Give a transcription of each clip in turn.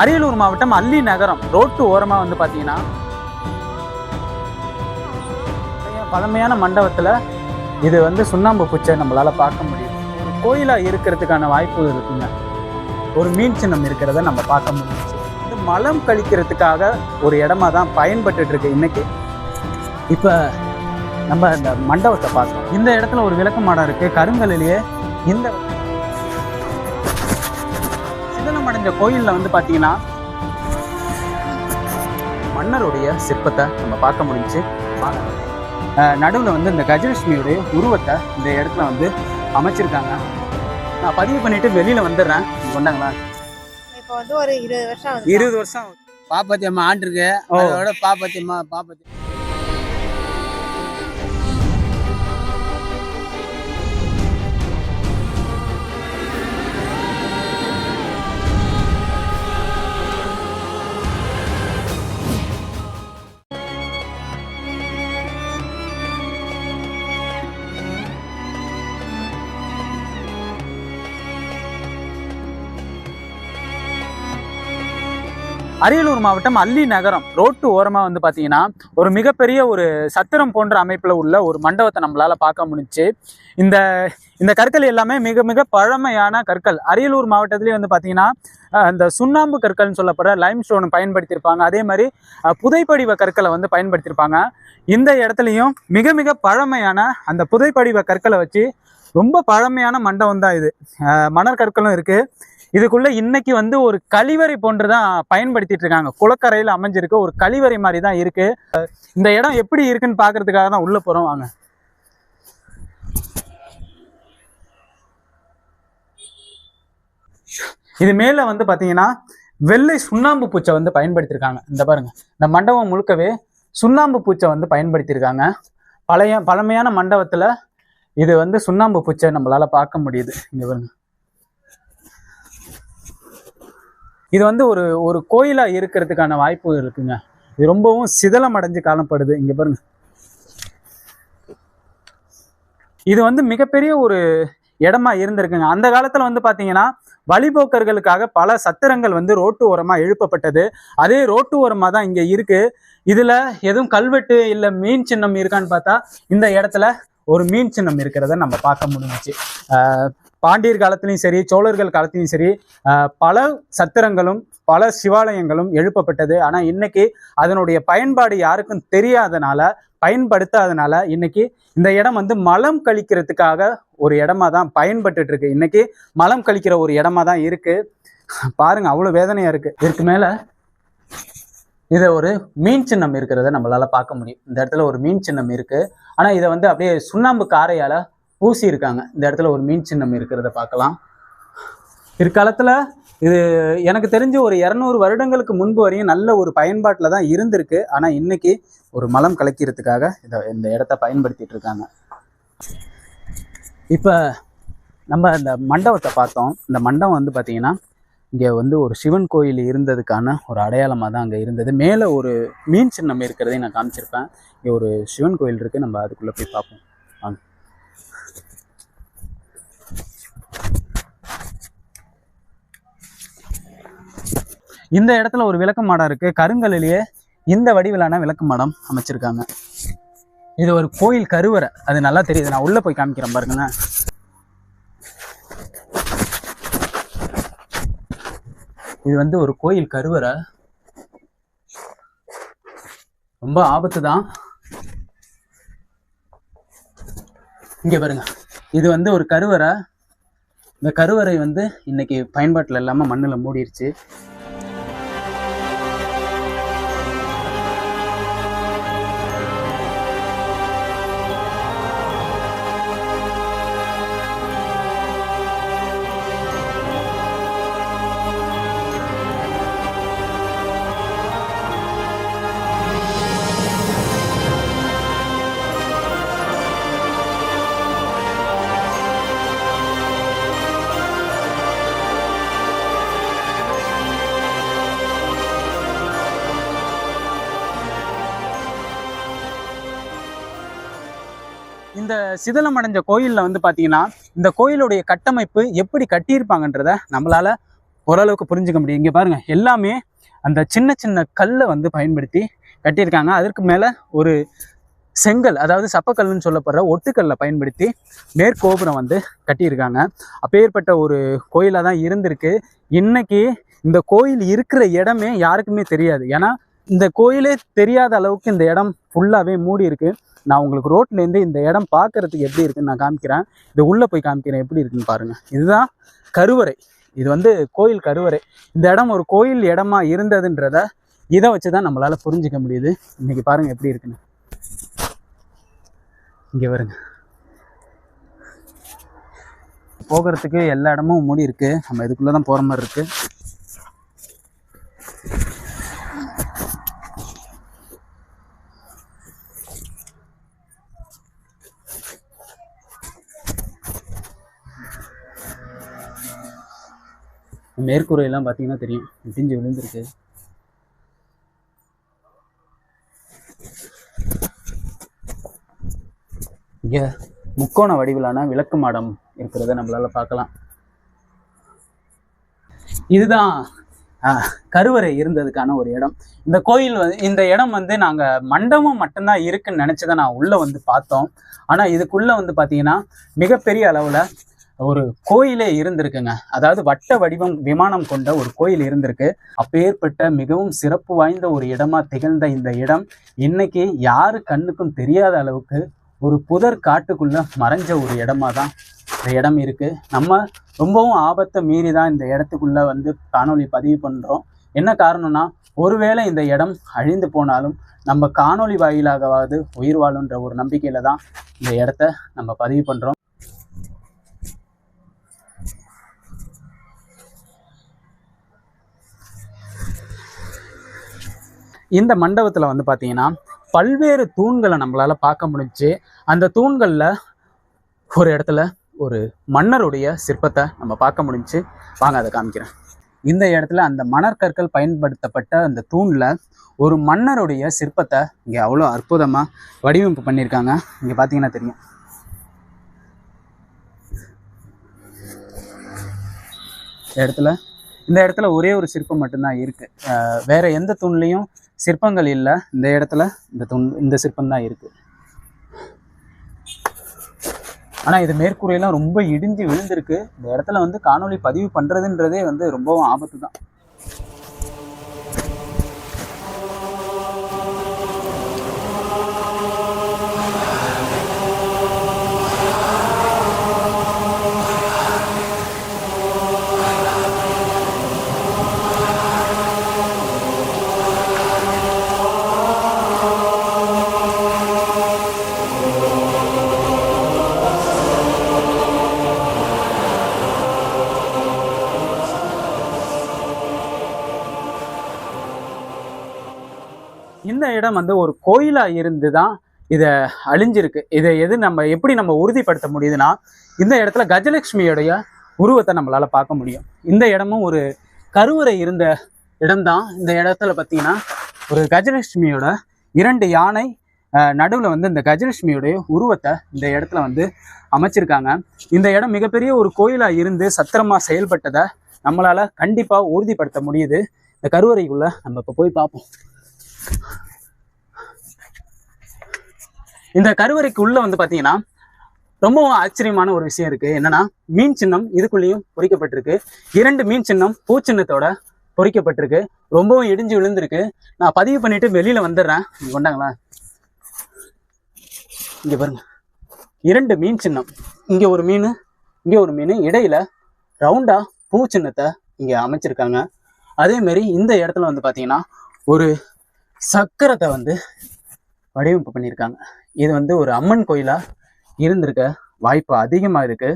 அரியலூர் மாவட்டம் அல்லி நகரம். ரோட்டு ஓரமாக வந்து பார்த்தீங்கன்னா பழமையான மண்டபத்தில் இது வந்து சுண்ணாம்பு பூச்சை நம்மளால் பார்க்க முடியும். ஒரு கோயிலாக இருக்கிறதுக்கான வாய்ப்பு இருக்குங்க. ஒரு மீன் சின்னம் இருக்கிறத நம்ம பார்க்க முடியும். இது மலம் கழிக்கிறதுக்காக ஒரு இடமா தான் பயன்பட்டுட்டு இருக்கு இன்னைக்கு. இப்போ நம்ம இந்த மண்டபத்தை பார்க்கணும். இந்த இடத்துல ஒரு விளக்கு இருக்குது இருக்கு. இந்த இந்த கோயிலில் வந்து பார்த்தீங்கன்னா மன்னருடைய சிற்பத்தை நம்ம பார்க்க முடிஞ்சுச்சு நடுவில் வந்து இந்த கஜலட்சுமியுடைய உருவத்தை இந்த இடத்துல வந்து அமைச்சிருக்காங்க. நான் பதிவு பண்ணிட்டு வெளியில வந்துடுறேன். கொண்டாங்களா? இப்போ வந்து ஒரு இருபது வருஷம் ஆகுது இருபது வருஷம் ஆகுது. பாப்பத்தி அம்மா ஆண்டிருக்கு. அதோட பாப்பத்தி அம்மா பாப்பத்தி அரியலூர் மாவட்டம் அல்லி நகரம். ரோட்டு ஓரமாக வந்து பார்த்தீங்கன்னா ஒரு மிகப்பெரிய ஒரு சத்திரம் போன்ற அமைப்பில் உள்ள ஒரு மண்டபத்தை நம்மளால் பார்க்க முடிஞ்சுச்சு இந்த இந்த கற்கள் எல்லாமே மிக மிக பழமையான கற்கள். அரியலூர் மாவட்டத்திலேயே வந்து பார்த்தீங்கன்னா இந்த சுண்ணாம்பு கற்கள்னு சொல்லப்படுற லைம் ஸ்டோன் பயன்படுத்தியிருப்பாங்க. அதே மாதிரி புதைப்படிவ கற்களை வந்து பயன்படுத்தியிருப்பாங்க. இந்த இடத்துலையும் மிக மிக பழமையான அந்த புதைப்படிவ கற்களை வச்சு ரொம்ப பழமையான மண்டபம் தான் இது. மணற்கற்களும் இருக்குது கற்களும் இருக்கு. இதுக்குள்ள இன்னைக்கு வந்து ஒரு கழிவறை போன்று தான் பயன்படுத்திட்டு இருக்காங்க. குளக்கரையில் அமைஞ்சிருக்கு ஒரு கழிவறை மாதிரி தான் இருக்கு. இந்த இடம் எப்படி இருக்குன்னு பார்க்கிறதுக்காக தான் உள்ள போறோம். வாங்க. இது மேல வந்து பாத்தீங்கன்னா வெள்ளை சுண்ணாம்பு பூச்சை வந்து பயன்படுத்தியிருக்காங்க இந்த பாருங்க. இந்த மண்டபம் முழுக்கவே சுண்ணாம்பு பூச்சை வந்து பயன்படுத்தியிருக்காங்க பழைய பழமையான மண்டபத்துல இது வந்து சுண்ணாம்பு பூச்சை நம்மளால பார்க்க முடியுது. இங்க பாருங்க. இது வந்து ஒரு ஒரு கோயிலா இருக்கிறதுக்கான வாய்ப்பு இருக்குங்க. இது ரொம்பவும் சிதலம் அடைஞ்சு காணப்படுது. இங்க பாருங்க. இது வந்து மிகப்பெரிய ஒரு இடமா இருந்திருக்குங்க. அந்த காலத்துல வந்து பாத்தீங்கன்னா வழிபோக்கர்களுக்காக பல சத்திரங்கள் வந்து ரோட்டு ஓரமா எழுப்பப்பட்டது. அதே ரோட்டு ஓரமா தான் இங்க இருக்கு. இதுல எதுவும் கல்வெட்டு இல்ல மீன் சின்னம் இருக்கான்னு பார்த்தா இந்த இடத்துல ஒரு மீன் சின்னம் இருக்கிறத நம்ம பார்க்க முடிஞ்சுச்சு. பாண்டியர் காலத்திலையும் சரி சோழர்கள் காலத்திலையும் சரி பல சத்திரங்களும் பல சிவாலயங்களும் எழுப்பப்பட்டது. ஆனால் இன்னைக்கு அதனுடைய பயன்பாடு யாருக்கும் தெரியாதனால பயன்படுத்தாதனால இன்னைக்கு இந்த இடம் வந்து மலம் கழிக்கிறதுக்காக ஒரு இடமா தான் பயன்பட்டு இருக்கு இன்னைக்கு மலம் கழிக்கிற ஒரு இடமா தான் இருக்கு. பாருங்க அவ்வளோ வேதனையா இருக்கு. இதுக்கு மேல இதை ஒரு மீன் சின்னம் இருக்கிறத நம்மளால பார்க்க முடியும். இந்த இடத்துல ஒரு மீன் சின்னம் இருக்கு. ஆனா இதை வந்து அப்படியே சுண்ணாம்பு காரையால பூசி இருக்காங்க இந்த இடத்துல ஒரு மீன் சின்னம் இருக்கிறத பார்க்கலாம். பிற்காலத்துல இது எனக்கு தெரிஞ்சு ஒரு இரநூறு வருடங்களுக்கு முன்பு வரையும் நல்ல ஒரு பயன்பாட்டில் தான் இருந்திருக்கு. ஆனால் இன்னைக்கு ஒரு மலம் கலக்கிறதுக்காக இதை இந்த இடத்த பயன்படுத்திட்டு இருக்காங்க. இப்போ நம்ம இந்த மண்டபத்தை பார்த்தோம். இந்த மண்டபம் வந்து பார்த்திங்கன்னா இங்கே வந்து ஒரு சிவன் கோயில் இருந்ததுக்கான ஒரு அடையாளமாக தான் அங்கே இருந்தது. மேலே ஒரு மீன் சின்னம் இருக்கிறதையும் நான் காமிச்சிருப்பேன். இங்கே ஒரு சிவன் கோயில் இருக்குது நம்ம அதுக்குள்ளே போய் பார்ப்போம். வாங்க. இந்த இடத்துல ஒரு விளக்கு மாடம் இருக்குது கருங்கல்லையே இந்த வடிவிலான விளக்கு மாடம் அமைச்சிருக்காங்க. இது ஒரு கோயில் கருவறை. அது நல்லா தெரியுது. நான் உள்ளே போய் காமிக்கிறேன் பாருங்களேன். இது வந்து ஒரு கோயில் கருவறை. ரொம்ப ஆபத்து தான் இங்க பாருங்க. இது வந்து ஒரு கருவறை. இந்த கருவறை வந்து இன்னைக்கு பயன்பாட்டில் இல்லாமல் மண்ணில் மூடிருச்சு. இந்த சிதலம் அடைஞ்ச கோயிலில் வந்து பார்த்தீங்கன்னா இந்த கோயிலுடைய கட்டமைப்பு எப்படி கட்டியிருப்பாங்கன்றத நம்மளால ஓரளவுக்கு புரிஞ்சுக்க முடியும். இங்கே பாருங்கள் எல்லாமே அந்த சின்ன சின்ன கல்லை வந்து பயன்படுத்தி கட்டியிருக்காங்க. அதற்கு மேலே ஒரு செங்கல் அதாவது சப்பக்கல்லுன்னு சொல்லப்படுற ஒட்டுக்கல்லை பயன்படுத்தி மேற்கோபுரம் வந்து கட்டியிருக்காங்க. அப்பேற்பட்ட ஒரு கோயிலாக தான் இருந்திருக்கு. இன்னைக்கு இந்த கோயில் இருக்கிற இடமே யாருக்குமே தெரியாது. ஏன்னா இந்த கோயிலே தெரியாத அளவுக்கு இந்த இடம் ஃபுல்லாகவே மூடி இருக்குது நான் உங்களுக்கு ரோட்லேருந்து இந்த இடம் பார்க்கறதுக்கு எப்படி இருக்குன்னு நான் காமிக்கிறேன். இது உள்ளே போய் காமிக்கிறேன். எப்படி இருக்குன்னு பாருங்கள் இதுதான் கருவறை. இது வந்து கோயில் கருவறை. இந்த இடம் ஒரு கோயில் இடமா இருந்ததுன்றத இதை வச்சு தான் நம்மளால் புரிஞ்சுக்க முடியுது. இன்னைக்கு பாருங்கள் எப்படி இருக்குன்னு. இங்கே வருங்க. போகிறதுக்கு எல்லா இடமும் மூடி இருக்குது நம்ம இதுக்குள்ளே தான் போகிற மாதிரி இருக்குது மேற்கூரையெல்லாம் பார்த்தீங்கன்னா தெரியும். இடிஞ்சு விழுந்திருக்கு. இங்கே முக்கோண வடிவிலான விளக்கு மாடம் இருக்கிறத நம்மளால பார்க்கலாம். இதுதான் கருவறை இருந்ததுக்கான ஒரு இடம். இந்த கோயில் வந்து இந்த இடம் வந்து நாங்கள் மண்டபம் மட்டும்தான் இருக்குன்னு நினச்சதை நான் உள்ளே வந்து பார்த்தோம். ஆனால் இதுக்குள்ளே வந்து பார்த்தீங்கன்னா மிகப்பெரிய அளவில் ஒரு கோயிலே இருந்திருக்குங்க. அதாவது வட்ட வடிவம் விமானம் கொண்ட ஒரு கோயில் இருந்திருக்கு. அப்பேற்பட்ட மிகவும் சிறப்பு வாய்ந்த ஒரு இடமா திகழ்ந்த இந்த இடம் இன்னைக்கு யாரு கண்ணுக்கும் தெரியாத அளவுக்கு ஒரு புதர் காட்டுக்குள்ள மறைஞ்ச ஒரு இடமா தான் இந்த இடம் இருக்கு. நம்ம ரொம்பவும் ஆபத்தை மீறி தான் இந்த இடத்துக்குள்ள வந்து காணொளி பதிவு பண்றோம். என்ன காரணம்னா ஒருவேளை இந்த இடம் அழிந்து போனாலும் நம்ம காணொளி வாயிலாகவாவது உயிர் வாழுன்ற ஒரு நம்பிக்கையில தான் இந்த இடத்த நம்ம பதிவு பண்றோம். இந்த மண்டபத்தில் வந்து பார்த்தீங்கன்னா பல்வேறு தூண்களை நம்மளால் பார்க்க முடிஞ்சு அந்த தூண்களில் ஒரு இடத்துல ஒரு மன்னருடைய சிற்பத்தை நம்ம பார்க்க முடிஞ்சு. வாங்க அதை காமிக்கிறேன். இந்த இடத்துல அந்த மணற்கற்கள் பயன்படுத்தப்பட்ட அந்த தூணில் ஒரு மன்னருடைய சிற்பத்தை இங்கே அவ்வளோ அற்புதமாக வடிவமைப்பு பண்ணியிருக்காங்க. இங்கே பார்த்தீங்கன்னா தெரியும். இந்த இடத்துல இந்த இடத்துல ஒரே ஒரு சிற்பம் மட்டும்தான் இருக்குது வேறு வேற எந்த தூண்லேயும் சிற்பங்கள் இல்லை. இந்த இடத்துல இந்த துண் இந்த சிற்பம் தான் இருக்கு. ஆனால் இது மேற்கூரையெல்லாம் ரொம்ப இடிஞ்சு விழுந்திருக்கு. இந்த இடத்துல வந்து காணொளி பதிவு பண்ணுறதுன்றதே வந்து ரொம்பவும் ஆபத்து தான் இடம் வந்து ஒரு கோயிலா இருந்து தான் இதை அழிஞ்சிருக்கு. இதை எது நம்ம எப்படி நம்ம உறுதிப்படுத்த முடியுதுன்னா இந்த இடத்துல கஜலட்சுமியோடைய உருவத்தை நம்மளால பார்க்க முடியும். இந்த இடமும் ஒரு கருவறை இருந்த இடம்தான். இந்த இடத்துல பார்த்தீங்கன்னா ஒரு கஜலட்சுமியோட இரண்டு யானை நடுவில் வந்து இந்த கஜலட்சுமியோடைய உருவத்தை இந்த இடத்துல வந்து அமைச்சிருக்காங்க. இந்த இடம் மிகப்பெரிய ஒரு கோயிலா இருந்து சத்திரமா செயல்பட்டதை நம்மளால கண்டிப்பா உறுதிப்படுத்த முடியுது. இந்த கருவறைக்குள்ளே நம்ம இப்போ போய் பார்ப்போம். இந்த கருவறைக்கு உள்ள வந்து பாத்தீங்கன்னா ரொம்பவும் ஆச்சரியமான ஒரு விஷயம் இருக்கு. என்னன்னா மீன் சின்னம் இதுக்குள்ளேயும் பொறிக்கப்பட்டிருக்கு. இரண்டு மீன் சின்னம் பூச்சின்னத்தோட பொறிக்கப்பட்டிருக்கு. ரொம்பவும் இடிஞ்சு விழுந்திருக்கு. நான் பதிவு பண்ணிட்டு வெளியில வந்துடுறேன். கொண்டாங்களா? இங்க பாருங்க. இரண்டு மீன் சின்னம். இங்க ஒரு மீன் இங்க ஒரு மீன். இடையில ரவுண்டா பூ சின்னத்தை இங்க அமைச்சிருக்காங்க. அதே மாதிரி இந்த இடத்துல வந்து பாத்தீங்கன்னா ஒரு சக்கரத்தை வந்து வடிவமைப்பு பண்ணியிருக்காங்க. இது வந்து ஒரு அம்மன் கோயிலா இருந்திருக்க வாய்ப்பு அதிகமா இருக்கு.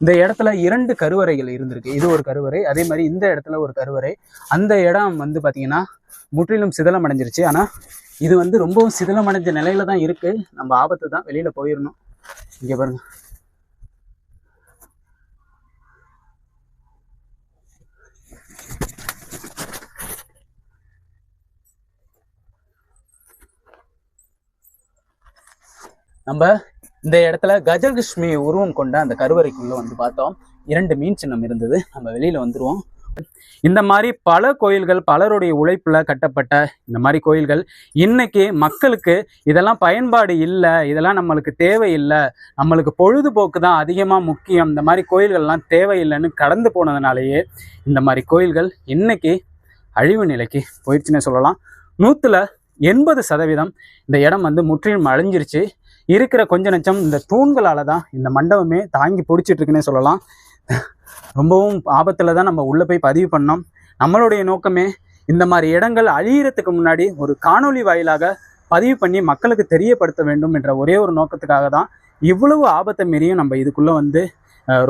இந்த இடத்துல இரண்டு கருவறைகள் இருந்திருக்கு. இது ஒரு கருவறை அதே மாதிரி இந்த இடத்துல ஒரு கருவறை. அந்த இடம் வந்து பாத்தீங்கன்னா முற்றிலும் சிதலம் அடைஞ்சிருச்சு ஆனா இது வந்து ரொம்பவும் சிதலம் அடைஞ்ச நிலையில தான் இருக்கு. நம்ம ஆபத்து தான் வெளியில போயிடணும் இங்க பாருங்க. நம்ம இந்த இடத்துல கஜலட்சுமி உருவம் கொண்ட அந்த கருவறைக்குள்ளே வந்து பார்த்தோம். இரண்டு மீன் சின்னம் இருந்தது. நம்ம வெளியில் வந்துடுவோம் இந்த மாதிரி பல கோயில்கள் பலருடைய உழைப்பில் கட்டப்பட்ட இந்த மாதிரி கோயில்கள் இன்னைக்கு மக்களுக்கு இதெல்லாம் பயன்பாடு இல்லை இதெல்லாம் நம்மளுக்கு தேவையில்லை நம்மளுக்கு பொழுதுபோக்கு தான் அதிகமாக முக்கியம் இந்த மாதிரி கோயில்கள்லாம் தேவையில்லைன்னு கடந்து போனதுனாலேயே இந்த மாதிரி கோயில்கள் இன்னைக்கு அழிவு நிலைக்கு போயிடுச்சுன்னு சொல்லலாம். நூற்றுல எண்பது சதவீதம் இந்த இடம் வந்து முற்றிலும் அழிஞ்சிருச்சு. இருக்கிற கொஞ்ச நச்சம் இந்த தூண்களால் தான் இந்த மண்டபமே தாங்கி பிடிச்சிட்டு இருக்குன்னே சொல்லலாம். ரொம்பவும் ஆபத்தில் தான் நம்ம உள்ளே போய் பதிவு பண்ணோம். நம்மளுடைய நோக்கமே இந்த மாதிரி இடங்கள் அழியிறதுக்கு முன்னாடி ஒரு காணொளி வாயிலாக பதிவு பண்ணி மக்களுக்கு தெரியப்படுத்த வேண்டும் என்ற ஒரே ஒரு நோக்கத்துக்காக தான் இவ்வளவு ஆபத்தை மீறியும் நம்ம இதுக்குள்ளே வந்து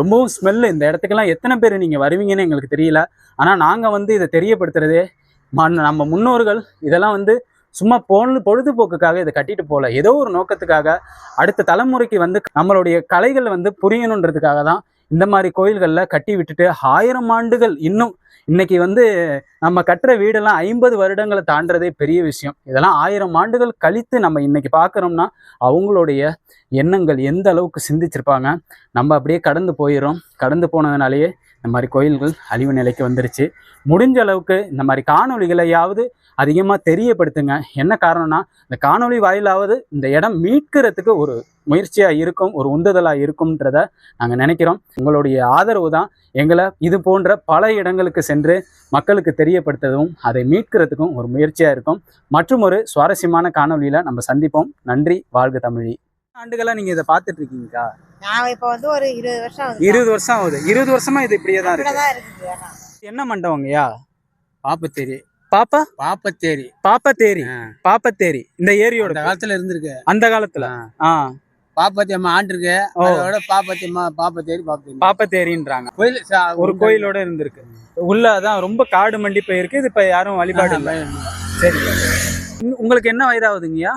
ரொம்பவும் ஸ்மெல்லு இந்த இடத்துக்கெல்லாம் எத்தனை பேர் நீங்கள் வருவீங்கன்னு எங்களுக்கு தெரியல. ஆனால் நாங்கள் வந்து இதை தெரியப்படுத்துறதே மண் நம்ம முன்னோர்கள் இதெல்லாம் வந்து சும்மா பொழுது பொழுதுபோக்குக்காக இதை கட்டிட்டு போகல. ஏதோ ஒரு நோக்கத்துக்காக அடுத்த தலைமுறைக்கு வந்து நம்மளுடைய கலைகள் வந்து புரியணுன்றதுக்காக தான் இந்த மாதிரி கோயில்களில் கட்டி விட்டுட்டு ஆயிரம் ஆண்டுகள் இன்னும் இன்னைக்கு வந்து நம்ம கட்டுற வீடெல்லாம் ஐம்பது வருடங்களை தாண்டதே பெரிய விஷயம். இதெல்லாம் ஆயிரம் ஆண்டுகள் கழித்து நம்ம இன்னைக்கு பார்க்குறோம்னா அவங்களுடைய எண்ணங்கள் எந்த அளவுக்கு சிந்திச்சிருப்பாங்க? நம்ம அப்படியே கடந்து போயிடும் கடந்து போனதுனாலேயே இந்த மாதிரி கோயில்கள் அழிவு நிலைக்கு வந்துருச்சு. முடிஞ்ச அளவுக்கு இந்த மாதிரி காணொலிகளையாவது அதிகமாக தெரியப்படுத்துங்க. என்ன காரணம்னா இந்த காணொளி வாயிலாவது இந்த இடம் மீட்கிறதுக்கு ஒரு முயற்சியாக இருக்கும் ஒரு உந்துதலாக இருக்கும்ன்றத நாங்கள் நினைக்கிறோம். உங்களுடைய ஆதரவு தான் எங்களை இது போன்ற பல இடங்களுக்கு சென்று மக்களுக்கு தெரியப்படுத்துறதும் அதை மீட்கிறதுக்கும் ஒரு முயற்சியாக இருக்கும். மற்றும் ஒரு சுவாரஸ்யமான காணொலியில் நம்ம சந்திப்போம். நன்றி வாழ்க தமிழி. ஆண்டுகளாக நீங்கள் இதை பார்த்துட்டு இருக்கீங்கக்கா நான் இப்போ வந்து ஒரு இருபது வருஷம் ஆகுது இருபது வருஷம் ஆகுது. இருபது வருஷமா இது இப்படியே தான் இருக்கு. தான் இருக்குது ஆனா. என்ன மண்டபங்கய்யா பாப்பத்தேரி. பாப்பா? பாப்பத்தேரி. பாப்பத்தேரி. ஆ. பாப்பத்தேரி. இந்த ஏரியோட அந்த காலத்துல இருந்திருக்கு. அந்த காலத்துல. ஆ. பாப்பத்தி அம்மா ஆண்டிருக்கு. ஓ. அதோட பாப்பத்தி அம்மா பாப்பத்தேரி பாப்பத்தேரி. பாப்பத்தேரின்றாங்க. கோயில் சா- ஒரு கோயிலோட இருந்திருக்கு. உள்ள அதான் ரொம்ப காடு மண்டி போயிருக்கு இது இப்ப யாரும் வழிபாடு இல்லை. சரி. உங்க- உங்களுக்கு என்ன வயதாகுதுங்கய்யா?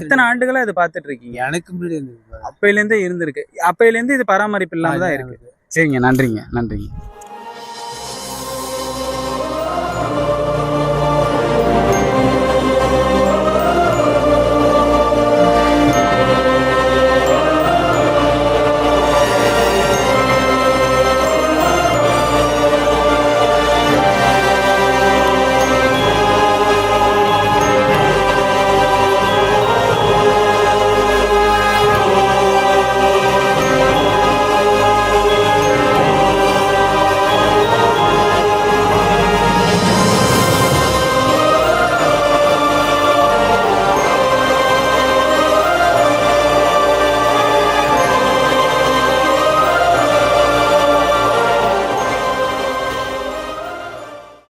எத்தனை ஆண்டுகளா இது பார்த்துட்டு இருக்கீங்க? எனக்கு முன்னாடி இருந்திருக்கு அப்பையில இருந்தே இருந்திருக்கு. அப்பையில இருந்து இது பராமரிப்பு இல்லாம தான் இருக்கு. சரிங்க நன்றிங்க நன்றிங்க.